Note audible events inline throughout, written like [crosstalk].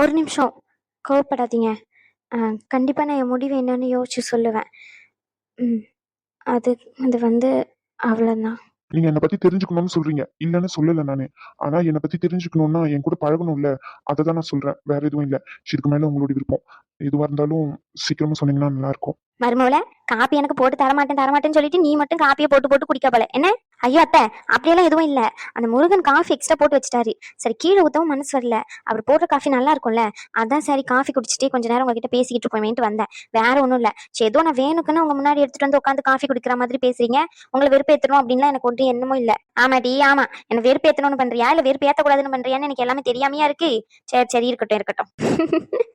ஒரு நிமிஷம். கோவப்படாதீங்க. கண்டிப்பாக நான் என் முடிவு என்னன்னு யோசிச்சு சொல்லுவேன். ம் அது அது வந்து அவ்வளோதான் நீங்க என்னை பத்தி தெரிஞ்சுக்கணும்னு சொல்றீங்க. இல்லைன்னு சொல்லல நானு. ஆனா என்னை பத்தி தெரிஞ்சுக்கணும்னா என் கூட பழகணும்ல. அதை தான் நான் சொல்றேன். வேற எதுவும் இல்ல. இதுக்கு மேல உங்களுடைய விருப்பம். எதுவா இருந்தாலும் சீக்கிரமா சொன்னீங்கன்னா நல்லா இருக்கும் மருமவள காப்பி எனக்கு போட்டு தரமாட்டேன் தரமாட்டேன்னு சொல்லிட்டு நீ மட்டும் காப்பியை போட்டு போட்டு குடிக்க போல. என்ன? ஐயோ அத்தை அப்படியெல்லாம் எதுவும் இல்ல. அந்த முருகன் காஃபி எக்ஸ்ட்ரா போட்டு வச்சிட்டாரு. சரி கீழே ஊத்தவும் மனசு வரல. அவர் போடுற காஃபி நல்லா இருக்கும்ல. அதான் சரி காஃபி குடிச்சிட்டே கொஞ்ச நேரம் உங்ககிட்ட பேசிக்கிட்டு இருப்போமேன்ட்டு வந்தேன். வேற ஒண்ணும் இல்ல. சரி ஏதோ நான் வேணுக்குன்னு உங்க முன்னாடி எடுத்துட்டு வந்து உட்காந்து காஃபி குடிக்கிற மாதிரி பேசுறீங்க. உங்களை வெறுப்பேத்தணும் அப்படின்லாம் எனக்கு ஒன்றும் என்னமும் இல்ல. ஆமாடி ஆமா. என்ன வெறுப்பேத்தணும்னு பண்றியா? இல்ல கூடாதுன்னு பண்றியான்னு எனக்கு எல்லாமே தெரியாமையா இருக்கு. சரி சரி இருக்கட்டும் இருக்கட்டும். [laughs]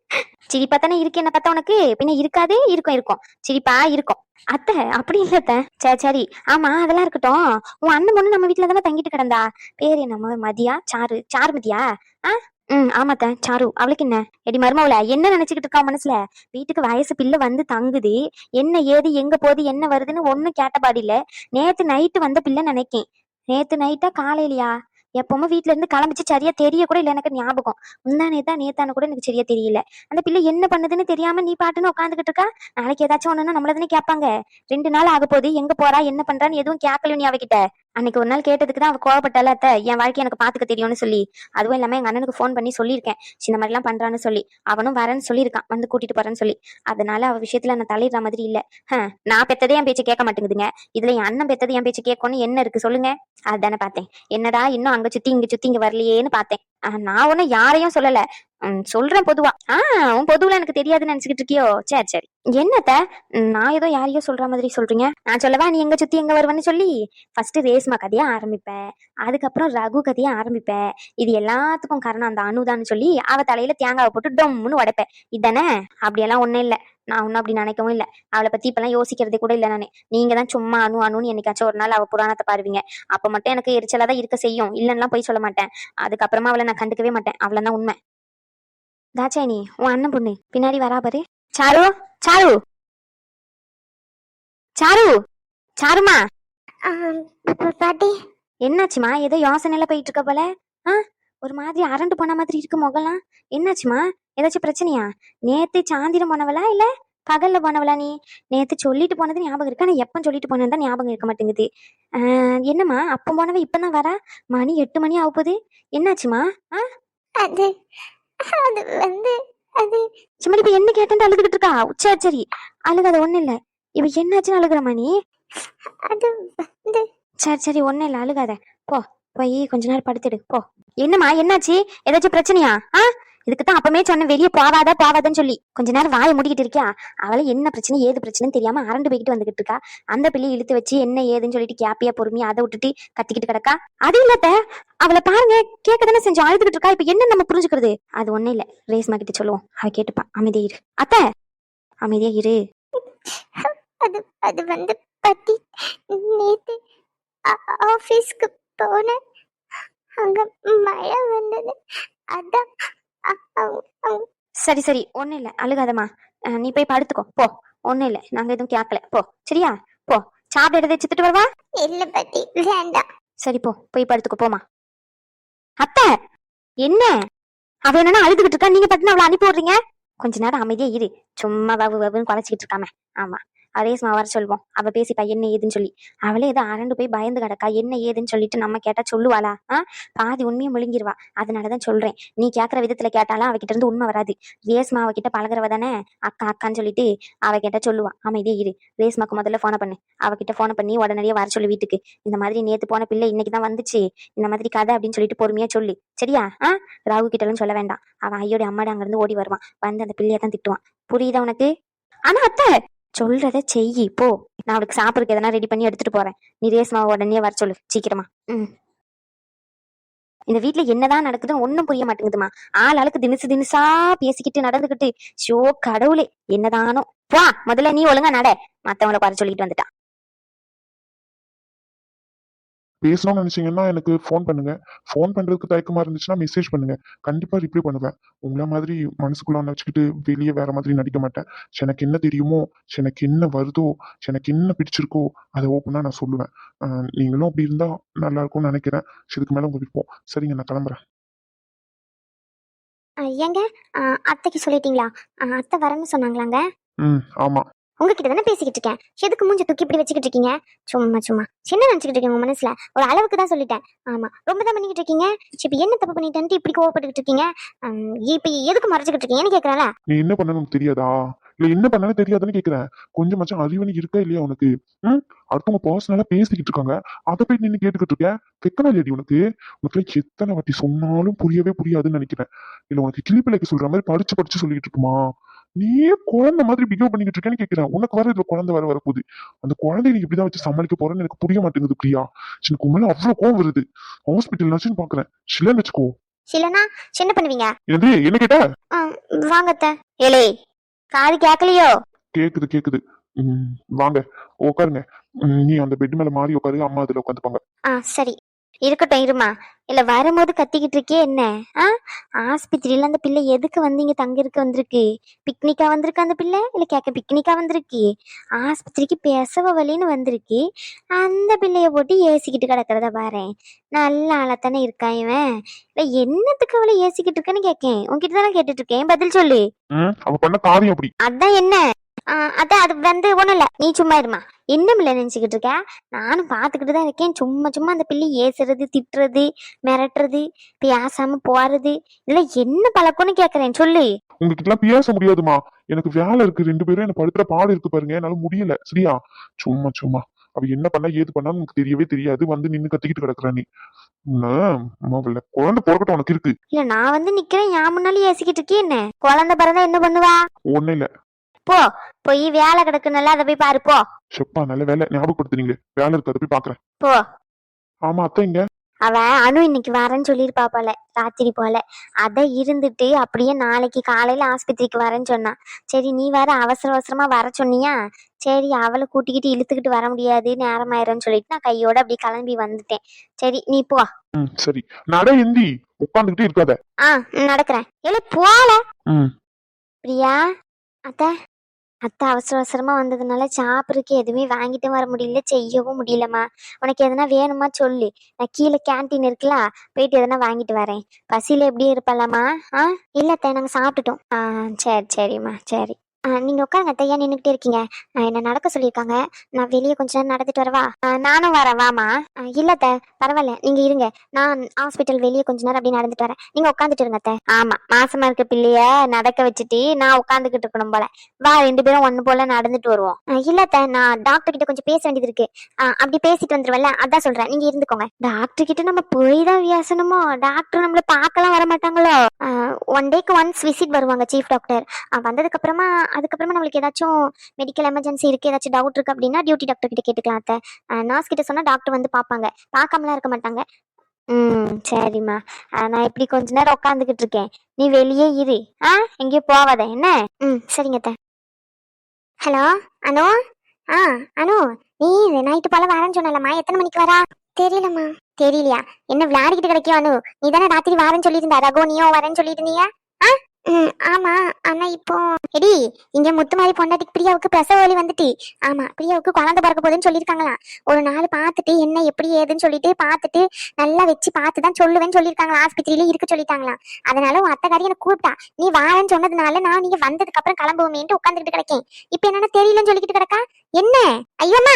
சிரிப்பா தானே இருக்கு என்ன பார்த்தா உனக்கு? பின்ன இருக்காதே? இருக்கும் இருக்கும். சிரிப்பா இருக்கும். அத்தை அப்படி இல்லத்த சரி சரி. ஆமா அதெல்லாம் இருக்கட்டும். உன் அண்ணன் பொண்ணு நம்ம வீட்டுல தானே தங்கிட்டு கிடந்தா? பேர் என்ன மதியா? சாரு சாரு மதியா ஆ? ம் ஆமாத்த சாரு அவளுக்கு என்ன? எடி மருமாவில என்ன நினைச்சுக்கிட்டு இருக்கா மனசுல? வீட்டுக்கு வயசு பிள்ளை வந்து தங்குது. என்ன ஏது எங்க போகுது என்ன வருதுன்னு ஒண்ணும் கேட்டபாடி இல்ல. நேத்து நைட்டு வந்த பிள்ளை நினைக்கேன். நேத்து நைட்டா காலையிலயா? எப்பவுமே வீட்ல இருந்து கிளம்பிச்சு சரியா தெரிய கூட இல்ல எனக்கு ஞாபகம். முந்தா நேத்தா நேத்தானு கூட எனக்கு சரியா தெரியல. அந்த பிள்ளை என்ன பண்ணுதுன்னு தெரியாம நீ பாட்டுன்னு உட்காந்துக்கிட்டு இருக்கா? நாளைக்கு ஏதாச்சும் ஒண்ணுன்னா நம்மள தானே கேட்பாங்க. ரெண்டு நாள் ஆக போகுது எங்க போறா? என்ன பண்றான்னு எதுவும் கேட்கல நீ அவகிட்ட. அன்னைக்கு ஒரு நாள் கேட்டதுக்கு தான் அவ கோவப்பட்டால அத்தை என் வாழ்க்கை எனக்கு பாத்துக்க தெரியும்னு சொல்லி. அதுவும் இல்லாம எங்க அண்ணனுக்கு ஃபோன் பண்ணி சொல்லியிருக்கேன். இந்த மாதிரி எல்லாம் பண்றான்னு சொல்லி. அவனும் வரேன்னு சொல்லியிருக்கான் வந்து கூட்டிட்டு போறேன்னு சொல்லி. அதனால அவ விஷயத்துல நான் தலையிடுற மாதிரி இல்ல. நான் பெத்ததே என் பேச்சு கேட்க மாட்டேங்குதுங்க. இதுல என் அண்ணன் பெத்தது என் பேச்சு கேட்கணும்னு என்ன இருக்கு சொல்லுங்க. அதுதானே பார்த்தேன். என்னடா இன்னும் அங்க சுத்தி இங்க சுத்தி இங்க வரலையேன்னு பார்த்தேன். நான் ஒன்னும் யாரையும் சொல்லல. சொல்றேன் பொதுவா. ஆஹ் உன் பொதுவுல எனக்கு தெரியாதுன்னு நினைச்சுக்கிட்டு இருக்கியோ? சரி சரி. என்னத்த? நான் ஏதோ யாரையோ சொல்ற மாதிரி சொல்றீங்க. நான் சொல்லவா? நீ எங்க சுத்தி எங்க வருவன்னு சொல்லி? ஃபர்ஸ்ட் ரேஸ்மா கதையா ஆரம்பிப்பேன் அதுக்கப்புறம் ரகு கதையா ஆரம்பிப்பேன் இது எல்லாத்துக்கும் காரணம் அந்த அனுதான்னு சொல்லி அவ தலையில தேங்காவை போட்டு டொம்முன்னு உடைப்பேன் இதானே? அப்படியெல்லாம் ஒன்றும் இல்லை. நான் ஒன்னும் அப்படி நினைக்கவும் இல்ல. அவளை பத்தி இப்பெல்லாம் யோசிக்கிறதே கூட இல்ல நானு. நீங்க தான் சும்மா அணு அணுன்னு என்னைக்காச்சும் ஒரு நாள் அவ புராணத்தை பாருவீங்க. அப்ப மட்டும் எனக்கு எரிச்சலா தான் இருக்க செய்யும். இல்லைன்னா போய் சொல்ல மாட்டேன். அதுக்கப்புறமா அவளை நான் கண்டுக்கவே மாட்டேன். அவ்வளவுதான் உண்மை. தாச்சாயினி உன் அண்ணன் பொண்ணு பின்னாடி வரா பாரு. சாரு சாரு. சாரு சாருமா. பாட்டி. என்னாச்சுமா? ஏதோ யோசனையில போயிட்டு இருக்க போல. ஆ? ஒரு மாதிரி அரண்டு போன மாதிரி இருக்கு முகலாம் என்னாச்சுமா? ஏதாச்சும் பிரச்சனையா? நேத்து சாந்திரம் போனவளா இல்ல பகல்ல போனவளா நீ? நேத்து சொல்லிட்டு போனது ஞாபகம் இருக்கு? ஆனா எப்ப சொல்லிட்டு போனது தான் ஞாபகம் இருக்க மாட்டேங்குது. என்னம்மா? அப்ப போனவ இப்பதான் வரா? மணி எட்டு மணி ஆக போகுது. என்னாச்சுமா? அது அது வந்து அது சும்மா இப்ப என்ன கேட்டேன் அழுதுகிட்டு இருக்கா? சரி. சரி அழுகாத ஒண்ணு இல்ல. இவ என்னாச்சுன்னு அழுகுறமா நீ? அது வந்து சரி சரி ஒண்ணும் இல்ல. அழுகாத. போ. போய் கொஞ்ச நேரம் படுத்துடு போ. என்னம்மா என்னாச்சு? ஏதாச்சும் பிரச்சனையா? ஆ? இதுக்கு தான் அப்பமே சொன்னேன் வெளியே போவாத போவாதன்னு சொல்லி. கொஞ்ச நேரம் வாயை முடிக்கிட்டு இருக்கியா? அவளை என்ன பிரச்சனை ஏது பிரச்சனைன்னு தெரியாம அரண்டு போய்கிட்டு வந்துகிட்டு இருக்கா. அந்த பிள்ளை இழுத்து வச்சு என்ன ஏதுன்னு சொல்லிட்டு கேப்பியா பொறுமையா அதை விட்டுட்டு கத்திக்கிட்டு கிடக்கா. அது இல்லத்த அவளை பாருங்க கேட்க தானே செஞ்சு அழுதுகிட்டு இருக்கா. இப்ப என்ன நம்ம புரிஞ்சுக்கிறது? அது ஒண்ணு இல்ல. ரேஸ்மா கிட்ட சொல்லுவோம். அவ கேட்டுப்பா அமைதியா இரு. அத்த அமைதியா இரு. அது அது வந்து பத்தி நேத்து ஆபீஸ்க்கு போனேன் அங்க மழை வந்தது. அதான். சரி சரி. ஒண்ணும் இல்ல. அழுகாதம்மா. நீ போய் படுத்துக்கோ. போ. ஒண்ணும் இல்ல. நாங்க எதுவும் கேட்கல போ. சரியா? போ. சாப்பிட எடுத்து வச்சுட்டு வரவா? இல்ல பாட்டி. வேண்டாம் சரி போ. போய் படுத்துக்கோ. போமா அத்தை! என்ன? அவ என்னன்னா அழுதுகிட்டு இருக்கா? நீங்க பட்டுன்னு அவளை அனுப்பி விடுறீங்க? கொஞ்ச நேரம் அமைதியா இரு. சும்மா வவு வவுன்னு குலைச்சிக்கிட்டு இருக்காம. ஆமா. அரேஸ்மா வர சொல்வோம் அவ பேசிப்பா என்ன ஏதுன்னு சொல்லி. அவளே ஏதோ அரண்டு போய் பயந்து கிடக்கா என்ன ஏதுன்னு சொல்லிட்டு நம்ம கேட்டா சொல்லுவாளா? ஆ? பாதி உண்மையை முழுங்கிருவா அதனாலதான் சொல்றேன். நீ கேக்குற விதத்துல கேட்டாலும் அவகிட்ட இருந்து உண்மை வராது. ரேஸ்மா அவகிட்ட பழகுறவ தானே? அக்கா அக்கான்னு சொல்லிட்டு அவ கேட்டா சொல்லுவா. அமைதியே இரு. ரேஸ்மாக்கு முதல்ல போன பண்ணு. அவகிட்ட போன பண்ணி உடனடியே வர சொல்லு வீட்டுக்கு. இந்த மாதிரி நேத்து போன பிள்ளை இன்னைக்கு தான் வந்துச்சு. இந்த மாதிரி கதை அப்படின்னு சொல்லிட்டு பொறுமையா சொல்லு. சரியா? ஆ? ராகு கிட்டலும் சொல்ல வேண்டாம். அவன் ஐயோட அம்மாடி அங்க இருந்து ஓடி வருவான். வந்து அந்த பிள்ளையதான் திட்டுவான். புரியுதா உனக்கு? ஆனா அத்தை சொல்றத செய் போ. நான் அவளுக்கு சாப்பிடுறதுக்கு எதனா ரெடி பண்ணி எடுத்துட்டு போறேன். நீ ரேஸ்மாவை உடனே வர சொல்லு சீக்கிரமா. ம். இந்த வீட்ல என்னதான் நடக்குதுன்னு ஒண்ணும் புரிய மாட்டேங்குதுமா. ஆள் ஆளுக்கு தினுசு தினுசா பேசிக்கிட்டு நடந்துகிட்டு. ஷோ கடவுளே என்னதானோ. வா முதல்ல நீ ஒழுங்கா நட. மத்தவங்கள குறை சொல்லிட்டு வந்துட்டா. பேசணும்னு நினைச்சீங்கன்னா எனக்கு ஃபோன் பண்ணுங்க. ஃபோன் பண்றதுக்கு தயக்கமா இருந்துச்சுன்னா மெசேஜ் பண்ணுங்க. கண்டிப்பா ரிப்ளை பண்ணுவேன். உங்களை மாதிரி மனசுக்குள்ள வச்சுக்கிட்டு வெளியே வேற மாதிரி நடிக்க மாட்டேன். எனக்கு என்ன தெரியுமோ எனக்கு என்ன வருதோ எனக்கு என்ன பிடிச்சிருக்கோ அதை ஓப்பனா நான் சொல்லுவேன். நீங்களும் அப்படி இருந்தா நல்லா இருக்கும்னு நினைக்கிறேன். இதுக்கு மேல உங்க விருப்பம். சரிங்க நான் கிளம்புறேன். ஏங்க? அத்தைக்கு சொல்லிட்டீங்களா? அத்தை வரேன்னு சொன்னாங்களாங்க? ம் ஆமா. உங்ககிட்ட தானே பேசிக்கிட்டு இருக்கேன். எதுக்கு மூஞ்ச தூக்கி இப்படி வச்சுக்கிட்டு இருக்கீங்க? சும்மா சும்மா. சின்ன நினச்சிக்கிட்டு இருக்கீங்க உங்க மனசுல. ஒரு அளவுக்கு தான் சொல்லிட்டேன். ஆமா. ரொம்ப தான் பண்ணிக்கிட்டு இருக்கீங்க. சரி, என்ன தப்பு பண்ணிட்டேன்ட்டு இப்படி கோவப்பட்டுக்கிட்டு இருக்கீங்க? இப்போ இப்ப எதுக்கு மறைச்சிக்கிட்டு இருக்கீங்கன்னு கேட்கறாளா நீ என்ன பண்ணணும் தெரியாதா? இல்ல என்ன பண்ணாலும் தெரியாதுன்னு கேக்குறேன் கொஞ்சமாச்சும் அறிவனி இருக்கா இல்லையா உனக்கு? ம்? அடுத்தவங்க பர்சனலா பேசிக்கிட்டு இருக்காங்க. அதை போய் நின்னு கேட்டுக்கிட்டு இருக்க? வெக்கனா இல்லையடி உனக்கு? உனக்கு எத்தனை வாட்டி சொன்னாலும் புரியவே புரியாதுன்னு நினைக்கிறேன். இல்ல உனக்கு கிளிப்பிள்ளைக்கு சொல்ற மாதிரி படிச்சு படிச்சு சொல்லிட்டு இருக்குமா? நீயே குழந்தை மாதிரி பிஹேவ் பண்ணிக்கிட்டு இருக்கேன்னு கேக்குறேன். உனக்கு வர இதுல குழந்தை வர வரப்போகுது. அந்த குழந்தைய நீ இப்படிதான் வச்சு சமாளிக்க போறேன்னு எனக்கு புரிய மாட்டேங்குது பிரியா. எனக்கு உண்மையில அவ்வளவு கோவம் வருது. ஹாஸ்பிட்டல் பாக்குறேன். சிலன்னு வச்சுக்கோ. இல்லனா என்ன பண்ணுவீங்க? என்னது? என்ன கேட்ட? வாங்க ஏலே காது கேட்கலையோ கேக்குது கேக்குது. வாங்க. உட்காருங்க நீ அந்த பெட் மேல மாறி உட்காரு அம்மா அதுல உட்காந்துப்பாங்க ஆ சரி. இருக்கட்டும் இருமா. இல்ல வரும்போது கத்திக்கிட்டு இருக்கே என்ன? ஆ? ஆஸ்பத்திரியில அந்த பிள்ளை எதுக்கு வந்து இங்க தங்கிருக்க வந்திருக்கு? பிக்னிக்கா வந்திருக்கு அந்த பிள்ளை? இல்ல கேட்க பிக்னிக்கா வந்திருக்கு? ஆஸ்பத்திரிக்கு பிரசவ வலின்னு வந்திருக்கு. அந்த பிள்ளைய போட்டு ஏசிக்கிட்டு கிடக்கிறத பாரேன் நல்ல ஆளத்தானே இருக்கான் இவன். இல்ல என்னத்துக்கு அவளை ஏசிக்கிட்டு இருக்கேன்னு கேட்கேன் உன்கிட்ட தானே கேட்டுட்டு இருக்கேன். பதில் சொல்லு. ம், அவ பண்ண காரியம் அப்படி. அதான் என்ன? அதான் அது வந்து ஒண்ணும் இல்ல நீ சும்மா இருமா. இன்னும் இல்ல நினைச்சுக்கிட்டு இருக்க. நானும் பாத்துக்கிட்டு தான் இருக்கேன். சும்மா சும்மா அந்த பிள்ளை ஏசுறது திட்டுறது மிரட்டுறது பேசாம போறது. இல்ல என்ன பழக்கம்னு கேக்குறேன் சொல்லு. உங்ககிட்ட எல்லாம் பேச முடியாதுமா. எனக்கு வேலை இருக்கு. ரெண்டு பேரும் என்ன படுத்துற பாடு இருக்கு பாருங்க. என்னால முடியல. சரியா? சும்மா சும்மா. அவ என்ன பண்ணா ஏது பண்ணான்னு உனக்கு தெரியவே தெரியாது. வந்து நின்னு கத்திக்கிட்டு கிடக்குற நீ. முதல்ல குழந்தை பிறக்கட்டும் உனக்கு இருக்கு. இல்ல நான் வந்து நிக்கிறேன். என் முன்னாலே ஏசிக்கிட்டு இருக்கே என்ன? குழந்தை பிறந்தா என்ன பண்ணுவா? ஒண்ணு இல்ல. போ. போய் வேலை கிடக்குனால அதை போய் பாரு போ. செப்பா நல்ல வேலை. ஞாபகப்படுத்துனீங்க வேலை இருக்கு அதை போய் பாக்குறேன். போ. ஆமா அத்தை இங்க அவ அனு இன்னைக்கு வரேன்னு சொல்லியிருப்பா போல ராத்திரி போல. அத இருந்துட்டு அப்படியே நாளைக்கு காலையில ஆஸ்பத்திரிக்கு வரேன்னு சொன்னா. சரி நீ வேற அவசர அவசரமா வர சொன்னியா? சரி அவளை கூட்டிக்கிட்டு இழுத்துக்கிட்டு வர முடியாது நேரமாயிரும்னு சொல்லிட்டு நான் கையோட அப்படி கிளம்பி வந்துட்டேன். சரி நீ போ. ம் சரி. நட எந்தி உட்காந்துக்கிட்டே இருக்காத. ஆ நடக்கிறேன். இல்லை போல. ம். பிரியா அத்தை. அத்தை அவசர அவசரமாக வந்ததுனால சாப்பிட்றதுக்கு எதுவுமே வாங்கிட்டு வர முடியல செய்யவும் முடியலம்மா. உனக்கு எதனா வேணுமா சொல்லு. நான் கீழே கேண்டீன் இருக்குல்ல போயிட்டு எதனா வாங்கிட்டு வரேன். பசியில் எப்படி இருப்பலாமா? ஆ? இல்லை அத்தை நாங்கள் சாப்பிட்டுட்டோம். ஆ சரி சரிம்மா சரி. ஆ, நீங்க உட்காருங்க தையா நின்னுகிட்டே நின்றுக்கிட்டே இருக்கீங்க. என்னை என்ன நடக்க சொல்லியிருக்காங்க. நான் வெளியே கொஞ்ச நேரம் நடந்துட்டு வரவா? ஆ, நானும் வரேன் வாமா ஆ, பரவாயில்ல நீங்க இருங்க. நான் ஹாஸ்பிட்டல் வெளியே கொஞ்ச நேரம் அப்படியே நடந்துட்டு வரேன். நீங்க உட்காந்துட்டு இருங்க அத்தை. ஆமா மாசமா இருக்க பிள்ளைய நடக்க வச்சுட்டு நான் உட்காந்துக்கிட்டு இருக்கணும் போல. வா ரெண்டு பேரும் ஒண்ணு போல நடந்துட்டு வருவோம். அஹ் நான் டாக்டர் கிட்ட கொஞ்சம் பேச வேண்டியது இருக்கு. அப்படி பேசிட்டு வந்துருவல்ல அதான் சொல்றேன். நீங்க இருந்துக்கோங்க. டாக்டர் கிட்ட நம்ம போய் தான் வியாசனமோ? டாக்டர் நம்மள பார்க்கலாம் வர மாட்டாங்களோ? ஒன் டேக்கு ஒன்ஸ் விசிட் வருவாங்க சீஃப் டாக்டர் வந்ததுக்கு அப்புறமா அதுக்கப்புறமா நம்மளுக்கு ஏதாச்சும் மெடிக்கல் எமர்ஜென்சி இருக்கு ஏதாச்சும் டவுட் இருக்கு அப்படின்னா டியூட்டி டாக்டர் கிட்ட கேட்டுக்கலாம் அத்தை. நர்ஸ் கிட்ட சொன்னா டாக்டர் வந்து பார்ப்பாங்க. பார்க்காமலாம் இருக்க மாட்டாங்க. ம் சரிம்மா. நான் இப்படி கொஞ்ச நேரம் உட்காந்துக்கிட்டு இருக்கேன். நீ வெளியே இரு. ஆ எங்கேயும் போவாத. என்ன? ம் சரிங்க அத்தை. ஹலோ அனு? ஆ அனு நீ நைட்டு போல வரேன்னு சொன்னலம்மா எத்தனை மணிக்கு வரா? தெரியலம்மா. தெரியலையா? என்ன விளையாடிக்கிட்டு கிடைக்கும் அனு நீ தானே ராத்திரி வரேன்னு சொல்லியிருந்தா ரகோ நீயோ வரேன்னு சொல்லிட்டு இருந்தீங்க? ஆ? ஆமா. ஆனா இப்போ எடி இங்க முத்து மாதிரி பொண்டாட்டிக்கு பிரியாவுக்கு பிரசவ வலி வந்துட்டு. ஆமா பிரியாவுக்கு குழந்தை பிறக்க போகுதுன்னு சொல்லியிருக்காங்களாம். ஒரு நாள் பார்த்துட்டு என்ன எப்படி ஏதுன்னு சொல்லிட்டு பார்த்துட்டு நல்லா வச்சு பார்த்து தான் சொல்லுவேன்னு சொல்லியிருக்காங்களா ஆஸ்பத்திரியில இருக்க சொல்லிட்டாங்களாம். அதனால உன் அத்தைக்காரி எனக்கு கூப்பிட்டா நீ வாரேன்னு சொன்னதுனால நான் நீங்க வந்ததுக்கு அப்புறம் கிளம்புவோமேன்ட்டு உட்காந்துக்கிட்டு கிடைக்கேன். இப்போ என்னன்னா தெரியலன்னு சொல்லிக்கிட்டு கிடக்கா? என்ன? ஐயோம்மா!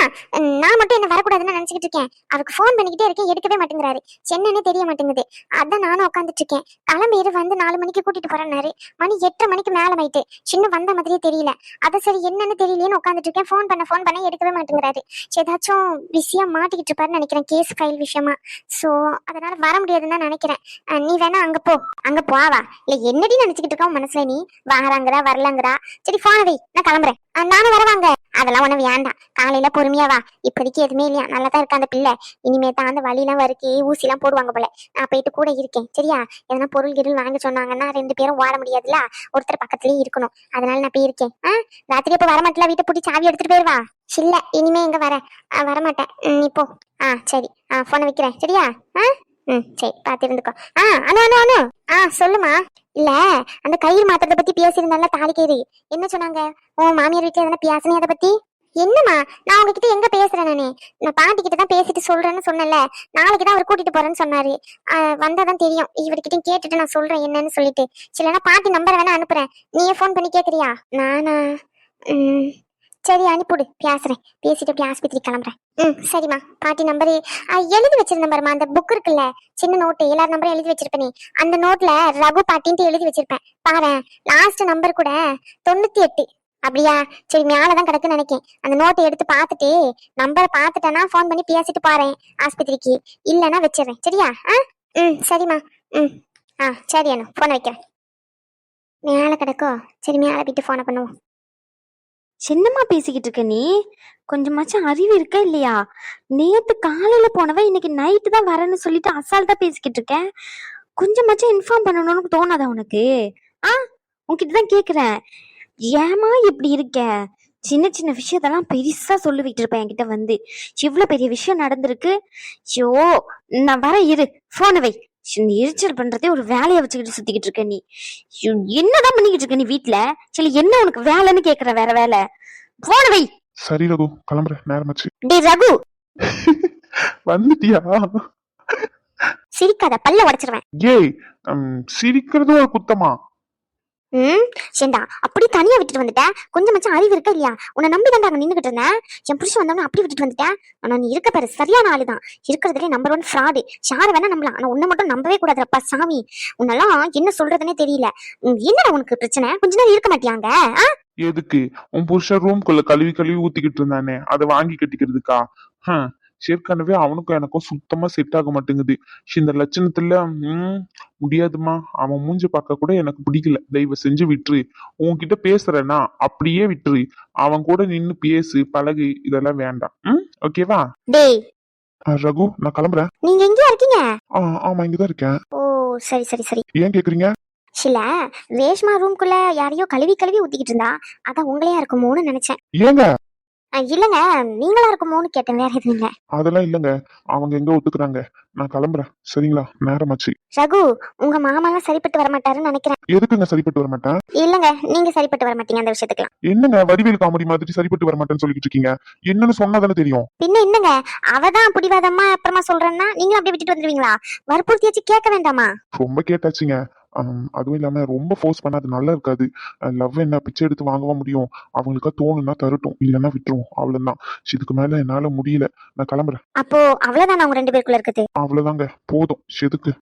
நான் மட்டும் என்ன வரக்கூடாதுன்னு நினைச்சுக்கிட்டு இருக்கேன். அவருக்கு ஃபோன் பண்ணிக்கிட்டே இருக்கேன் எடுக்கவே மாட்டேங்கிறாரு. என்னன்னு தெரிய மாட்டேங்குது. அதான் நானும் உட்காந்துட்டு இருக்கேன். கிளம்பிடு வந்து நாலு மணிக்கு கூட்டிட்டு போறேன்னாரு. மணி எட்டரை மணிக்கு மேல ஆயிட்டு சின்ன வந்த மாதிரியே தெரியல. அது சரி என்னன்னு தெரியலையேன்னு உட்காந்துட்டு இருக்கேன். ஃபோன் பண்ண ஃபோன் பண்ண எடுக்கவே மாட்டேங்கிறாரு. ஏதாச்சும் பிஸியா மாட்டிக்கிட்டு இருப்பாருன்னு நினைக்கிறேன் கேஸ் ஃபைல் விஷயமா. சோ அதனால வர முடியாதுன்னு தான் நினைக்கிறேன். நீ வேணா அங்க போ. அங்க போவா. இல்ல என்னடி நினைச்சுக்கிட்டு இருக்கோம் மனசுல நீ? வாராங்கிறா வரலங்கிறா சரி போன வை. நான் கிளம்புறேன். நானும் வரவாங்க. அதெல்லாம் ஒன்றும் வேண்டாம். காலையில பொறுமையா வா. இப்போதைக்கு எதுவுமே இல்லையா? நல்லா தான் இருக்கா அந்த பிள்ளை? இனிமே தான் அந்த வழியெல்லாம் வறுக்கி ஊசிலாம் போடுவாங்க போல. நான் போயிட்டு கூட இருக்கேன். சரியா? எதனா பொருள் கிருள் வாங்க சொன்னாங்கன்னா ரெண்டு பேரும் ஓட முடியாதுல்ல? ஒருத்தர் பக்கத்துலயே இருக்கணும். அதனால நான் போய் இருக்கேன் ஆ? ராத்திரி வர வரமாட்டல வீட்டை பூட்டி சாவி எடுத்துட்டு போயிடுவா இல்ல இனிமே எங்க வர வரமாட்டேன். நீ போ. ஆ சரி. ஆ போனை வைக்கிறேன். சரியா? ஆ? ம் சரி. பார்த்துருந்துக்கோ ஆ அனு அனு அனு. ஆ சொல்லுமா இல்ல அந்த கயிறு மாத்திரத்தை பத்தி பேசியிருந்தால தாலி கயிறு. என்ன சொன்னாங்க? உன் மாமியார் வீட்டுல எதனா பேசுனே அதை பத்தி? என்னம்மா நான் உங்ககிட்ட எங்க பேசுறேன் நானு? நான் பாட்டி கிட்ட தான் பேசிட்டு சொல்றேன்னு சொன்னேன்ல. நாளைக்கு தான் அவர் கூட்டிட்டு போறேன்னு சொன்னாரு. ஆஹ் வந்தாதான் தெரியும். இவர்கிட்ட கேட்டுட்டு நான் சொல்றேன் என்னன்னு சொல்லிட்டு. சிலனா பாட்டி நம்பர் வேணா அனுப்புறேன். நீயே ஃபோன் பண்ணி கேக்குறியா? நானா? சரி அனுப்பிவிடு. பேசுறேன். பேசிட்டு அப்படியே ஆஸ்பத்திரி கிளம்புறேன். ம் சரிம்மா. பாட்டி நம்பரு எழுதி வச்சிருந்த பாருமா அந்த புக் இருக்குல்ல சின்ன நோட்டு எல்லார் நம்பரும் எழுதி வச்சிருப்பேனே. அந்த நோட்ல ரகு பாட்டின்ட்டு எழுதி வச்சிருப்பேன். பாரு லாஸ்ட் நம்பர் கூட தொண்ணூத்தி எட்டு. அப்படியா? சரி மேலதான் கிடக்குன்னு நினைக்கேன். அந்த நோட்டை எடுத்து பார்த்துட்டு நம்பரை பார்த்துட்டேன்னா ஃபோன் பண்ணி பேசிட்டு பாறேன் ஆஸ்பத்திரிக்கு. இல்லைன்னா வச்சிடுறேன். சரியா? ஆ? ம் சரிம்மா. ம். ஆ சரி அண்ணா ஃபோனை வைக்கிறேன். மேலே கிடக்கோ? சரி மேலே போயிட்டு ஃபோனை பண்ணுவோம். என்னம்மா பேசிக்கிட்டு இருக்க நீ? கொஞ்சமாச்சும் அறிவு இருக்கா இல்லையா? நேத்து காலையில போனவ இன்னைக்கு நைட்டு தான் வரேன்னு சொல்லிட்டு அசால்ட்டா பேசிக்கிட்டு இருக்கேன். கொஞ்சமாச்சும் இன்ஃபார்ம் பண்ணணும்னு தோணாதா உனக்கு? ஆ? உன்கிட்ட தான் கேக்குறேன். ஏமா இப்படி இருக்க? சின்ன சின்ன விஷயத்தெல்லாம் பெருசா சொல்லிவிட்டு இருப்பேன் என்கிட்ட வந்து. இவ்வளவு பெரிய விஷயம் நடந்திருக்கு. ஐயோ நான் வர இரு. போனை வை. இந்த எரிச்சல் பண்றதே ஒரு வேலையை வச்சுக்கிட்டு சுத்திக்கிட்டு இருக்க நீ. என்னதான் பண்ணிக்கிட்டு இருக்க நீ வீட்ல? சரி என்ன உனக்கு வேலைன்னு கேக்குற வேற வேலை? போன வை. சரி ரகு கிளம்புறேன் நேரமாச்சு. டேய் ரகு. வந்துட்டியா? சிரிக்காத பல்ல உடைச்சிருவேன். ஏய் ம், சிரிக்கிறது ஒரு குத்தமா? ம்? சேண்டா அப்படி தனியா விட்டுட்டு வந்துட்டேன் கொஞ்சமாச்சும் அறிவு இருக்கா இல்லையா? உன்னை நம்பி தான் அங்க நின்னுகிட்டு இருந்தேன். என் புருஷன் வந்தவன அப்படி விட்டுட்டு வந்துட்டேன் ஆனா நீ இருக்க பாரு சரியான ஆளுதான். இருக்கிறதுலே நம்பர் ஒன் ஃப்ராடு யாரை வேணா நம்பலாம். ஆனா உன்னை மட்டும் நம்பவே கூடாதுப்பா சாமி. உன்னெல்லாம் என்ன சொல்றதுனே தெரியல. உம், என்னடா உனக்கு பிரச்சனை? கொஞ்ச நேரம் இருக்க மாட்டியாங்க ஆ? எதுக்கு? உன் புருஷன் ரூம்குள்ள கழுவி கழுவி ஊத்திக்கிட்டு இருந்தானே. அதை வாங்கி கட்டிக்கிறதுக்கா? ஏற்கனவே அவனுக்கும் எனக்கும் சுத்தமா செட் ஆக மாட்டேங்குது. இந்த லட்சணத்துல ம் முடியாதுமா. அவன் மூஞ்சி பார்க்க கூட எனக்கு பிடிக்கல. தயவு செஞ்சு விட்டுரு. உன்கிட்ட பேசுறேன்னா அப்படியே விட்டுரு. அவன் கூட நின்னு பேசு பழகு இதெல்லாம் வேண்டாம். ம் ஓகேவா டேய். ரகு நான் கிளம்புறேன். நீங்க எங்கேயா இருக்கீங்க? ஆ ஆமா இங்கதான் இருக்கேன். ஓ சரி சரி சரி. ஏன் கேக்குறீங்க? இல்ல ரேஷ்மா ரூம்குள்ள யாரையோ கழுவி கழுவி ஊத்திக்கிட்டு இருந்தா. அதான் உங்களையா இருக்குமோன்னு நினைச்சேன். ஏங்க? இல்லங்க. நீங்களா இருக்குமோன்னு கேட்டேன். வேற எதுவும் இல்ல. அதெல்லாம் இல்லைங்க. அவங்க எங்க ஒத்துக்குறாங்க? நான் கிளம்புறேன். சரிங்களா? நேரமாச்சு. ரகு உங்க மாமாலாம் சரிப்பட்டு வர மாட்டாருன்னு நினைக்கிறேன். எதுக்குங்க சரிப்பட்டு வர மாட்டேன் இல்லங்க. நீங்க சரிப்பட்டு வர மாட்டீங்க அந்த விஷயத்துக்குலாம் என்னங்க? வடிவேல் காமெடி மாதிரி சரிப்பட்டு வர மாட்டேன்னு சொல்லிட்டு இருக்கீங்க. என்னன்னு சொன்னாதானே தெரியும். பின்ன என்னங்க? அவதான் பிடிவாதமா அப்புறமா சொல்றேன்னா நீங்களும் அப்படியே விட்டுட்டு வந்துருவீங்களா? வற்புறுத்தியாச்சு கேட்க வேண்டாமா? ரொம்ப கேட்டாச்சுங்க. அதுவும் இல்லாம ரொம்ப ஃபோர்ஸ் பண்ணா அது நல்லா இருக்காது. லவ் என்ன பிச்சை எடுத்து வாங்கவா முடியும்? அவங்களுக்கா தோணுன்னா தரட்டும். இல்லைன்னா விட்டுரும். அவ்வளவுதான். இதுக்கு மேல என்னால முடியல. நான் கிளம்புறேன். அப்போ அவ்வளவுதான் அவங்க ரெண்டு பேருக்குள்ள இருக்குது அவ்வளவுதாங்க. போதும். எதுக்கு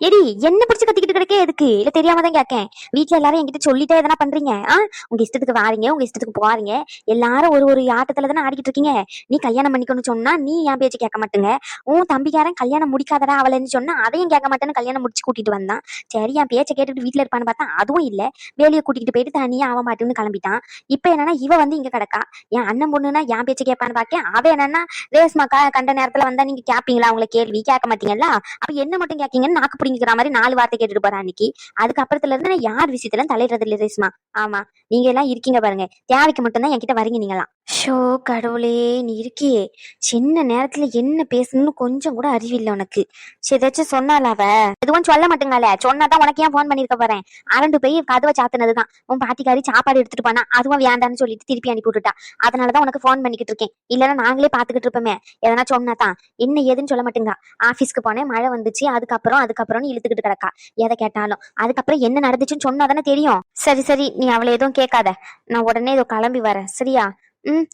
எடி என்ன பிடிச்சு கத்திக்கிட்டு கிடக்கே எதுக்கு? இல்ல தெரியாம தான் கேட்கேன் வீட்டுல எல்லாரும் என்கிட்ட சொல்லிட்டே எதனா பண்றீங்க? ஆ? உங்க இஷ்டத்துக்கு வாரீங்க உங்க இஷ்டத்துக்கு போவாதீங்க எல்லாரும் ஒரு ஒரு ஆட்டத்துல தானே ஆடிக்கிட்டு இருக்கீங்க. நீ கல்யாணம் பண்ணிக்கணும்னு சொன்னா நீ என் பேச்சு கேட்க மாட்டேங்க. உன் தம்பிக்காரன் கல்யாணம் முடிக்காதடா அவளைன்னு சொன்னா அதையும் கேட்க மாட்டேன்னு கல்யாணம் முடிச்சு கூட்டிட்டு வந்தான். சரி என் பேச்சை கேட்டுட்டு வீட்டுல இருப்பான்னு பார்த்தா அதுவும் இல்ல. வேலையை கூட்டிட்டு போயிட்டு தனியா அவன் மாட்டுன்னு கிளம்பிட்டான். இப்ப என்னன்னா இவ வந்து இங்க கிடக்கா. என் அண்ணன் பொண்ணுனா என் பேச்சு கேட்பான்னு பாக்கேன். அவ என்னன்னா ரேஸ்மா கண்ட நேரத்துல வந்தா நீங்க கேப்பீங்களா? அவங்கள கேள்வி கேட்க மாட்டீங்களா அப்ப என்ன மட்டும் கேட்கீங்கன்னு நாக்கு அப்படிங்கிற மாதிரி நாலு வார்த்தை கேட்டுட்டு போறா அன்னைக்கு. அதுக்கப்புறத்துல இருந்து நான் யார் விஷயத்துல தலையிடுறது இல்ல ரேஷ்மா? ஆமா நீங்க எல்லாம் இருக்கீங்க பாருங்க. தேவைக்கு மட்டும்தான் என்கிட்ட வரீங்க நீங்களாம் ஷோ கடவுளே நீ இருக்கியே. சின்ன நேரத்துல என்ன பேசணும்னு கொஞ்சம் கூட அறிவில்லை உனக்கு. சரி ஏதாச்சும் சொன்னால அவ? எதுவும் சொல்ல மாட்டேங்கால சொன்னாதான் உனக்கு ஏன் போன் பண்ணிருக்க போறேன்? அரண்டு போய் கதவை சாத்துனதுதான். உன் பாட்டிக்காரி சாப்பாடு எடுத்துட்டு போனா அதுவும் வேண்டாம்னு சொல்லிட்டு திருப்பி அனுப்பி விட்டுட்டா. அதனாலதான் உனக்கு போன் பண்ணிக்கிட்டு இருக்கேன். இல்லைன்னா நாங்களே பாத்துக்கிட்டு இருப்போமே. எதனா சொன்னாதான். என்ன ஏதுன்னு சொல்ல மாட்டேங்க. ஆபீஸ்க்கு போனேன் மழை வந்துச்சு. அதுக்கப்புறம் அதுக்கப்புறம். அதுக்கப்புறம்னு இழுத்துக்கிட்டு கிடக்கா. எதை கேட்டாலும். அதுக்கப்புறம் என்ன நடந்துச்சுன்னு சொன்னா தானே தெரியும். சரி சரி. நீ அவளை எதுவும் கேட்காத. நான் உடனே இதோ கிளம்பி வரேன். சரியா? ம்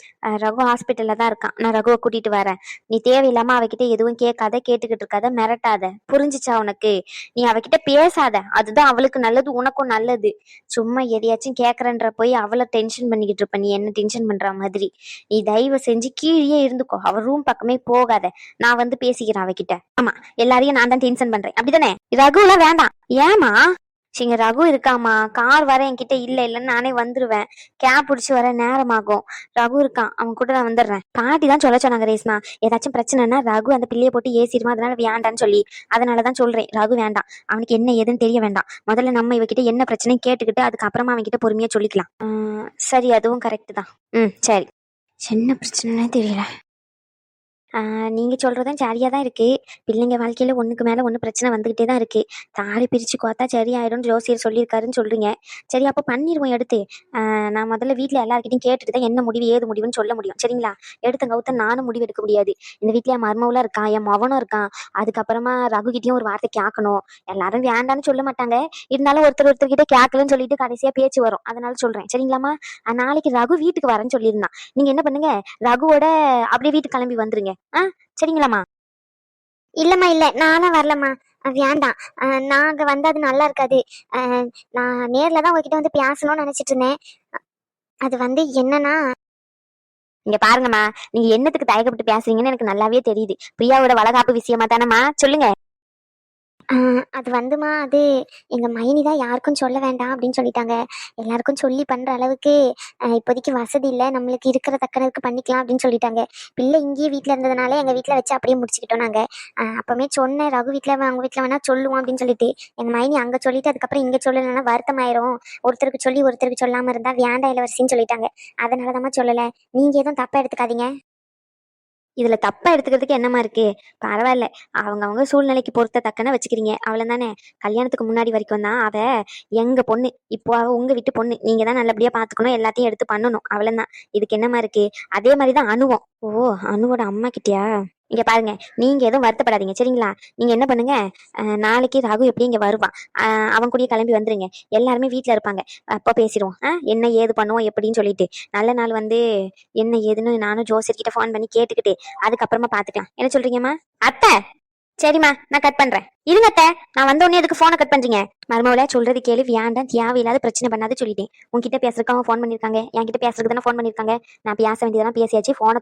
ரகு ஹாஸ்பிட்டலில் தான் இருக்கான். நான் ரகுவை கூட்டிட்டு வரேன். நீ தேவையில்லாம அவகிட்ட எதுவும் கேட்காத கேட்டுக்கிட்டு இருக்காத மிரட்டாத. புரிஞ்சுச்சா உனக்கு? நீ அவகிட்ட பேசாத. அதுதான் அவளுக்கு நல்லது உனக்கும் நல்லது. சும்மா எதையாச்சும் கேட்குறன்ற போய் அவளை டென்ஷன் பண்ணிக்கிட்டு இருப்ப. நீ என்ன டென்ஷன் பண்ற மாதிரி? நீ தயவு செஞ்சு கீழே இருந்துக்கோ. அவ ரூம் பக்கமே போகாத. நான் வந்து பேசிக்கிறேன் அவகிட்ட. ஆமா எல்லாரையும் நான் தான் டென்ஷன் பண்றேன். அப்படிதானே? ரகுலாம் வேண்டாம். ஏமா இங்க ரகு இருக்காமா கார் வர என்கிட்ட இல்ல இல்லன்னு நானே வந்துருவேன். கேப் பிடிச்சி வர நேரமாகும். ரகு இருக்கான். அவன் கூட நான் வந்துடுறேன். பாட்டி தான் சொல்ல சொன்னாங்க ரேஸ்மா ஏதாச்சும் பிரச்சனைனா ரகு அந்த பிள்ளைய போட்டு ஏசிடுமா? அதனால வேண்டான்னு சொல்லி. அதனாலதான் சொல்றேன். ரகு வேண்டாம். அவனுக்கு என்ன ஏதுன்னு தெரிய வேண்டாம். முதல்ல நம்ம இவகிட்ட என்ன பிரச்சனையும் கேட்டுக்கிட்டு அதுக்கப்புறமா அவன் கிட்ட பொறுமையா சொல்லிக்கலாம். சரி அதுவும் கரெக்ட் தான். ம் சரி. என்ன பிரச்சனைனே தெரியல. நீங்கள் நீங்க சொல்றதும் சரியா தான் இருக்கு. பிள்ளைங்க வாழ்க்கையில ஒண்ணுக்கு மேல ஒண்ணு பிரச்சனை வந்துகிட்டே தான் இருக்கு. தாலி பிரிச்சு கோத்தா சரியாயிடும் ஜோசியர் சொல்லியிருக்காருன்னு சொல்றீங்க. சரி அப்போ பண்ணிடுவோம் எடுத்து. நான் முதல்ல வீட்டில் எல்லாருக்கிட்டையும் கேட்டுட்டு தான் என்ன முடிவு ஏது முடிவுன்னு சொல்ல முடியும். சரிங்களா? எடுத்த கவுத்த நானும் முடிவு எடுக்க முடியாது. இந்த வீட்ல என் மர்மவுலாம் இருக்கான் என் மவனும் இருக்கான். அதுக்கப்புறமா ரகுகிட்டையும் ஒரு வார்த்தை கேட்கணும். எல்லாரும் வேண்டான்னு சொல்ல மாட்டாங்க. இருந்தாலும் ஒருத்தர் ஒருத்தர் கிட்ட கேட்கலன்னு சொல்லிட்டு கடைசியா பேச்சு வரும். அதனால சொல்றேன். சரிங்களாம்மா? நாளைக்கு ரகு வீட்டுக்கு வரேன்னு சொல்லியிருந்தான். நீங்க என்ன பண்ணுங்க? ரகுவோட அப்படியே வீட்டுக்கு கிளம்பி வந்துருங்க. ஆ சரிங்களாம்மா. இல்லம்மா இல்ல. நானும் வரலம்மா. வேண்டாம். நான் அங்க வந்தா அது நல்லா இருக்காது. நான் நேர்ல தான் உங்ககிட்ட வந்து பேசணும்னு நினைச்சிட்டு இருந்தேன். அது வந்து என்னன்னா இங்க பாருங்கம்மா. நீங்க என்னத்துக்கு தயக்கப்பட்டு பேசுறீங்கன்னு எனக்கு நல்லாவே தெரியுது. பிரியாவோட வளகாப்பு விஷயமா தானம்மா? சொல்லுங்க. அது வந்துமா அது எங்கள் மைனி தான் யாருக்கும் சொல்ல வேண்டாம் அப்படின்னு சொல்லிட்டாங்க. எல்லாருக்கும் சொல்லி பண்ணுற அளவுக்கு இப்போதைக்கு வசதி இல்லை. நம்மளுக்கு இருக்கிற தக்கனதுக்கு பண்ணிக்கலாம் அப்படின்னு சொல்லிட்டாங்க. பிள்ளை இங்கேயே வீட்டில் இருந்ததுனால எங்கள் வீட்டில் வச்சு அப்படியே முடிச்சுக்கிட்டோம் நாங்கள் அப்போமே சொன்னேன் ரகு வீட்டில் அவங்க வீட்டில் வேணால் சொல்லுவோம் அப்படின்னு சொல்லிட்டு. எங்கள் மைனி அங்கே சொல்லிட்டு அதுக்கப்புறம் இங்கே சொல்லலைன்னா வருத்தமாயிரும். ஒருத்தருக்கு சொல்லி ஒருத்தருக்கு சொல்லாமல் இருந்தால் வேண்டாம் இளவரசின்னு சொல்லிட்டாங்க. அதனால தான் சொல்லலை. நீங்கள் எதுவும் தப்பாக எடுத்துக்காதீங்க. இதுல தப்பா எடுத்துக்கிறதுக்கு என்னமா இருக்கு? பரவாயில்ல. அவங்க அவங்க சூழ்நிலைக்கு பொறுத்த தக்கன வச்சுக்கிறீங்க. அவ்வளவுதானே? கல்யாணத்துக்கு முன்னாடி வரைக்கும் தான் அவ எங்க பொண்ணு இப்போ அவ உங்க வீட்டு பொண்ணு. நீங்க தான் நல்லபடியா பாத்துக்கணும் எல்லாத்தையும் எடுத்து பண்ணணும். அவ்வளவுதான். இதுக்கு என்னமா இருக்கு? அதே மாதிரிதான் அணுவும் ஓ அணுவோட அம்மா கிட்டயா? இங்கே பாருங்க. நீங்கள் எதுவும் வருத்தப்படாதீங்க. சரிங்களா? நீங்கள் என்ன பண்ணுங்க? நாளைக்கு ராகு எப்படி இங்கே வருவான் அவன் கூடயே கிளம்பி வந்துருங்க. எல்லாருமே வீட்டில் இருப்பாங்க. அப்போ பேசிடுவோம். ஆ என்ன ஏது பண்ணுவோம் எப்படின்னு சொல்லிட்டு. நல்ல நாள் வந்து என்ன ஏதுன்னு நானும் ஜோசியர் கிட்ட ஃபோன் பண்ணி கேட்டுக்கிட்டு அதுக்கப்புறமா பார்த்துக்கலாம் என்ன சொல்றீங்கம்மா? அத்தை! சரிம்மா நான் கட் பண்றேன். இருங்க அத்தை! நான் வந்த உடனே எதுக்கு போனை கட் பண்றீங்க? மருமவுல சொல்றது கேள்வி வேண்டாம் தேவையில்லாத பிரச்சனை பண்ணாத சொல்லிட்டேன். உங்ககிட்ட பேசுறதுக்கு அவங்க ஃபோன் பண்ணிருக்காங்க. என்கிட்ட பேசுறதுக்கு தானே ஃபோன் பண்ணிருக்காங்க. நான் பேச வேண்டியதெல்லாம் பேசியாச்சு. போனை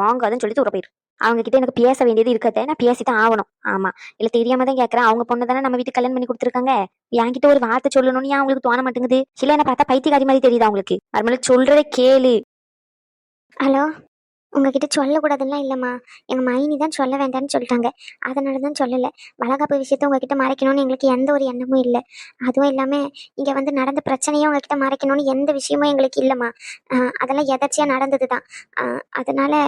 வாங்காதுன்னு சொல்லிட்டு தூர போயிரு. அவங்க கிட்ட எனக்கு பேச வேண்டியது இருக்கத்த நான் பேசித்தான் ஆகணும். ஆமா. இல்ல தெரியாம தான் கேக்குறேன். அவங்க பொண்ணு தானே நம்ம வீட்டுக்கு கல்யாணம் பண்ணி கொடுத்துருக்காங்க. என்கிட்ட ஒரு வார்த்தை சொல்லணும்னு ஏன் அவங்களுக்கு தோண மாட்டேங்குது? சில என்ன பார்த்தா பைத்தியக்காரி மாதிரி அவங்களுக்கு அது மாதிரி சொல்றதை கேளு. ஹலோ? உங்ககிட்ட சொல்லக்கூடாதுலாம் இல்லைம்மா. எங்கள் மைனி தான் சொல்ல வேண்டாம்னு சொல்லிட்டாங்க. அதனால தான் சொல்லலை. வளகாப்பு விஷயத்த உங்ககிட்ட மறைக்கணும்னு எங்களுக்கு எந்த ஒரு எண்ணமும் இல்லை. அதுவும் இல்லாமல் இங்கே வந்து நடந்த பிரச்சனையும் உங்ககிட்ட மறைக்கணும்னு எந்த விஷயமும் எங்களுக்கு இல்லைம்மா. அதெல்லாம் எதர்ச்சியாக நடந்தது தான் அதனால்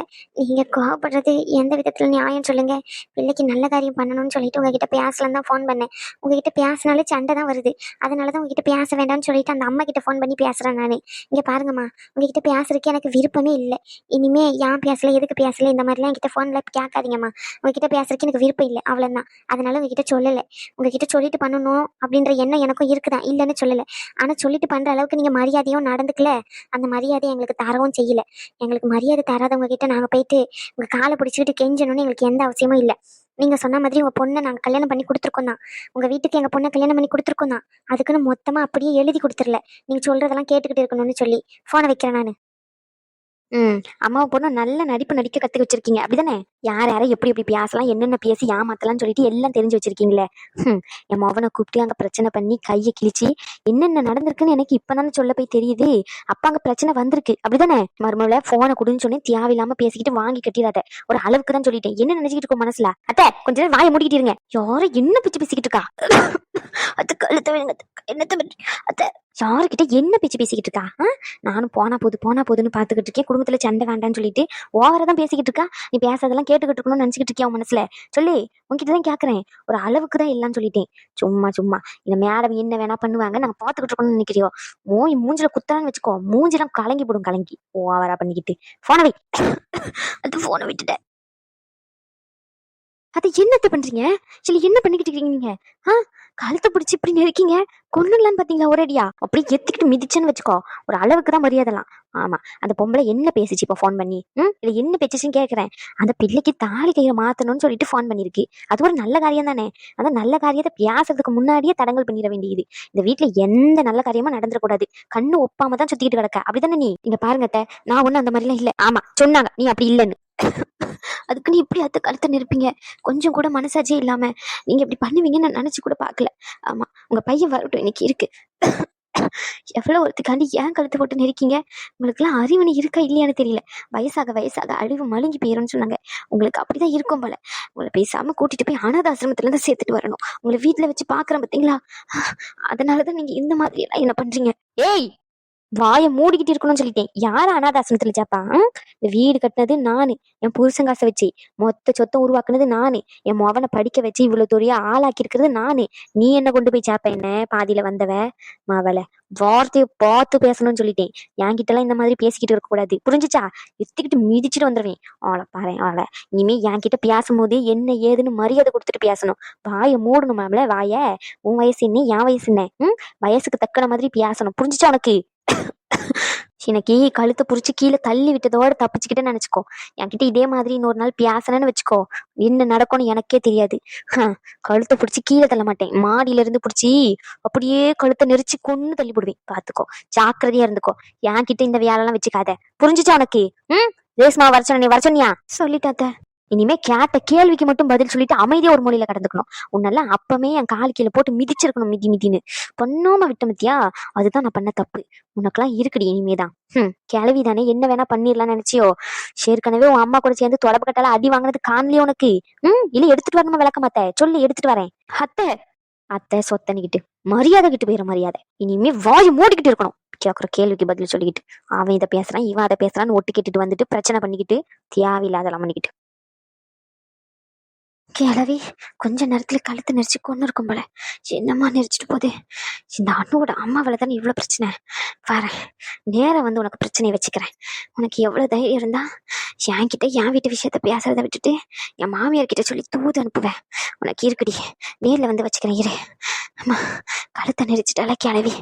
நீங்கள் கோவப்படுறது எந்த விதத்தில் நியாயம் சொல்லுங்கள் பிள்ளைக்கு நல்ல காரியம் பண்ணணும்னு சொல்லிட்டு உங்ககிட்ட பேசலாம் தான் ஃபோன் பண்ணேன். உங்ககிட்ட பேசினாலே சண்டை தான் வருது. அதனால தான் உங்ககிட்ட பேச வேண்டாம்னு சொல்லிட்டு அந்த அம்மா கிட்ட ஃபோன் பண்ணி பேசுகிறேன் நான். இங்கே பாருங்கம்மா. உங்ககிட்ட பேசுறதுக்கு எனக்கு விருப்பமே இல்லை. இனிமே ஏன் பேசல எதுக்கு பேசல இந்த மாதிரிலாம் என்கிட்ட ஃபோனில் கேட்காதீங்கம்மா. உங்ககிட்ட பேசுறதுக்கு எனக்கு விருப்பம் இல்லை அவ்வளோதான் அதனால உங்ககிட்ட சொல்லலை. உங்ககிட்ட சொல்லிட்டு பண்ணணும் அப்படின்ற எண்ணம் எனக்கும் இருக்குதான் இல்லைன்னு சொல்லலை. ஆனால் சொல்லிட்டு பண்ணுற அளவுக்கு நீங்கள் மரியாதையும் நடந்துக்கல. அந்த மரியாதை எங்களுக்கு தரவும் செய்யல. எங்களுக்கு மரியாதை தராதவங்க கிட்ட நாங்கள் போயிட்டு உங்கள் காலை பிடிச்சிக்கிட்டு கெஞ்சணும்னு எங்களுக்கு எந்த அவசியமும் இல்லை. நீங்கள் சொன்ன மாதிரி உங்கள் பொண்ணை நாங்கள் கல்யாணம் பண்ணி கொடுத்துருக்கோம் தான். உங்கள் வீட்டுக்கு எங்கள் பொண்ணை கல்யாணம் பண்ணி கொடுத்துருக்கோம் தான். அதுக்குன்னு மொத்தமாக அப்படியே எழுதி கொடுத்துடல. நீங்கள் சொல்றதெல்லாம் கேட்டுக்கிட்டு இருக்கணும்னு சொல்லி. ஃபோனை வைக்கிறேன் நான். ம். அம்மாவை பொண்ணு நல்ல நடிப்பு நடிக்க கத்துக்க வச்சிருக்கீங்க. அப்படிதானே? யார் யாரை எப்படி எப்படி பேசலாம் என்னென்ன பேசி ஏமாத்தலாம்னு சொல்லிட்டு எல்லாம் தெரிஞ்சு வச்சிருக்கீங்களே. என் மவனை கூப்பிட்டு அங்க பிரச்சனை பண்ணி கையை கிழிச்சு என்னென்ன நடந்திருக்குன்னு எனக்கு இப்பதானே சொல்ல போய் தெரியுது. அப்ப அங்க பிரச்சனை வந்திருக்கு. அப்படிதானே? மருமகளை ஃபோனை கொடுன்னு சொன்னேன். தேவையில்லாம பேசிக்கிட்டு வாங்கி கட்டிடாத. ஒரு அளவுக்கு தான் சொல்லிட்டேன். என்ன நினைச்சிட்டு இருக்கோம் மனசுல? அத்தை கொஞ்ச நேரம் வாயை மூடிக்கிட்டு இருங்க. யாரும் என்ன பிச்சு பேசிக்கிட்டு இருக்கா? அது கழுத்த விழுங்க. என்னத்த அத்தை யாருக்கிட்ட என்ன பேச்சு பேசிக்கிட்டு இருக்கா? நானும் போனா போது போனா போதுன்னு பாத்துக்கிட்டு இருக்கேன். குடும்பத்துல சண்டை வேண்டாம்னு சொல்லிட்டு ஓவரா தான் பேசிக்கிட்டு இருக்கா? நீ பேசுறதெல்லாம் கேட்டுக்கிட்டு இருக்கணும்னு நினச்சிக்கிட்டு இருக்கியா உன் மனசுல? சொல்லி உன்கிட்ட தான் கேக்குறேன். ஒரு அளவுக்கு தான் இல்லைன்னு சொல்லிட்டேன். சும்மா சும்மா. இந்த மேடம் என்ன வேணா பண்ணுவாங்க நாங்கள் பார்த்துக்கிட்டு இருக்கணும்னு நினைக்கிறியோ? மோய் மூஞ்சில குத்தான்னு வச்சுக்கோ மூஞ்சிலாம் கலங்கி போடும் கலங்கி. ஓ அவரா பண்ணிக்கிட்டு. ஃபோனை வை. அது போனை விட்டுட்டேன் அது என்னத்தை பண்றீங்க? சரி என்ன பண்ணிக்கிட்டு இருக்கீங்க நீங்க? ஆ? கழுத்தை பிடிச்சி இப்படி நெருக்கீங்க? கொண்டுலான்னு பார்த்தீங்களா ஒரேடியா? அப்படியே எத்திக்கிட்டு மிதிச்சேன்னு வச்சுக்கோ. ஒரு அளவுக்கு தான் மரியாதைலாம். ஆமா அந்த பொம்பளை என்ன பேசிச்சு இப்போ ஃபோன் பண்ணி? ம்? இல்லை என்ன பேசிச்சுன்னு கேட்குறேன் அந்த பிள்ளைக்கு தாலி கையை மாற்றணும்னு சொல்லிட்டு ஃபோன் பண்ணிருக்கு. அது ஒரு நல்ல காரியம் தானே? அந்த நல்ல காரியத்தை பேசுறதுக்கு முன்னாடியே தடங்கள் பண்ணிட வேண்டியது. இந்த வீட்டில் எந்த நல்ல காரியமும் நடந்துடக்கூடாது. கண்ணு ஒப்பாம தான் சுற்றிக்கிட்டு கிடக்க. அப்படிதானே நீ? இங்கே பாருங்கத்த நான் ஒண்ணும் அந்த மாதிரிலாம் இல்ல. ஆமா சொன்னாங்க. நீ அப்படி இல்லைன்னு. அதுக்கு நீ இப்படி அத்த கழுத்தை நிற்பீங்க கொஞ்சம் கூட மனசாட்சியே இல்லாம. நீங்க இப்படி பண்ணுவீங்கன்னு நான் நினைச்சு கூட பார்க்கல. ஆமா உங்க பையன் வரட்டும் இன்னைக்கு இருக்கு. எவ்வளவு ஒருத்துக்காண்டி ஏன் கழுத்தை போட்டு நெருக்கீங்க? உங்களுக்குலாம் அறிவணி இருக்கா இல்லையான்னு தெரியல. வயசாக வயசாக அழிவு மழுங்கி போயிரும்னு சொன்னாங்க. உங்களுக்கு அப்படிதான் இருக்கும் போல. உங்களை பேசாம கூட்டிட்டு போய் அனாதாசிரமத்துல இருந்து சேர்த்துட்டு வரணும். உங்களை வீட்டில் வச்சு பாக்குறேன் பாத்தீங்களா? அதனாலதான் நீங்க இந்த மாதிரி எல்லாம் என்ன பண்றீங்க? ஏய் வாயை மூடிக்கிட்டு இருக்கணும்னு சொல்லிட்டேன். யார் அனாதாசனத்துல சேப்பா இந்த வீடு கட்டினது நானு. என் புருஷன் காசை வச்சு மொத்த சொத்தம் உருவாக்குனது நானு. என் மொவனை படிக்க வச்சு இவ்வளவு தொழியா ஆளாக்கி இருக்கிறது நானு. நீ என்ன கொண்டு போய் சேப்ப என்ன? பாதியில வந்தவ? மாவளை வார்த்தையை பார்த்து பேசணும்னு சொல்லிட்டேன். என்கிட்ட எல்லாம் இந்த மாதிரி பேசிக்கிட்டு இருக்க கூடாது. புரிஞ்சுச்சா? எத்திக்கிட்டு மிதிச்சுட்டு வந்துடுவேன் அவளை பாரு அவளை இனிமே என்கிட்ட பேசும்போது என்ன ஏதுன்னு மரியாதை கொடுத்துட்டு பேசணும். வாயை மூடணும் மாமல வாய. உன் வயசு என்ன என் வயசு என்ன? ம்? வயசுக்கு தக்கன மாதிரி பேசணும். புரிஞ்சுச்சா உனக்கு? எனக்கு கழுத்தை புடிச்சு கீழே தள்ளி விட்டதோட தப்பிச்சுக்கிட்டே நினைச்சுக்கோ. என்கிட்ட இதே மாதிரி இன்னொரு நாள் பேசணும்னு வச்சுக்கோ. என்ன நடக்கும்னு எனக்கே தெரியாது. கழுத்தை பிடிச்சி கீழே தள்ள மாட்டேன். மாடியில இருந்து பிடிச்சி அப்படியே கழுத்தை நெரிச்சு கொன்னு தள்ளி போடுவேன் பாத்துக்கோ. ஜாக்கிரதையா இருந்துக்கோ. என்கிட்ட இந்த வேலைலாம் வச்சுக்காத. புரிஞ்சுச்சா உனக்கு? ம்? ரேஸ்மா வர சொன்ன வர சொன்னியா? சொல்லிட்டாத்த. இனிமே கேட்ட கேள்விக்கு மட்டும் பதில் சொல்லிட்டு அமைதியா ஒரு மொழியில கடந்துக்கணும். உன்னெல்லாம் அப்பமே என் கால் கீழே போட்டு மிதிச்சிருக்கணும் மிதி மிதின்னு. பண்ணாம விட்ட மத்தியா அதுதான் நான் பண்ண தப்பு. உனக்கெல்லாம் இருக்குடி இனிமேதான். ஹம் கிளவி தானே என்ன வேணா பண்ணிடலாம்னு நினைச்சியோ? ஏற்கனவே உன் அம்மா கூட சேர்ந்து தொலைப்பு கட்டால அடி வாங்கினது காணலையே உனக்கு. ம் இல்ல எடுத்துட்டு வரணுமா விளக்க மாத்த சொல்லி எடுத்துட்டு வரேன். அத்தை! அத்தை சொத்தனிக்கிட்டு மரியாதை கிட்டு போயிடும் மரியாதை. இனிமே வாய் மூடிக்கிட்டு இருக்கணும். கேட்குற கேள்விக்கு பதில் சொல்லிக்கிட்டு. அவன் இதை பேசுறான் இவன் அதை பேசுறான்னு ஒட்டு கேட்டுட்டு வந்துட்டு பிரச்சனை பண்ணிக்கிட்டு தேவையில்லாதெல்லாம் பண்ணிக்கிட்டு. கிளவி கொஞ்ச நேரத்துல கழுத்து நெரிச்சு கொண்டு இருக்கும் போல. என்னம்மா நெரிச்சிட்டு போதே இந்த அண்ணோட அம்மாவில தானே இவ்வளவு பிரச்சனை? வரேன் நேராக வந்து உனக்கு பிரச்சனையை வச்சுக்கிறேன். உனக்கு எவ்வளவு தைரியம் இருந்தா என்கிட்ட என் வீட்டு விஷயத்த பேசுறத விட்டுட்டு என் மாமியார் கிட்ட சொல்லி தூது அனுப்புவேன். உனக்கு இருக்குடி. நேர்ல வந்து வச்சுக்கிறேன் இரு. அம்மா கழுத்தை நெரிச்சிட்டால கிளவி.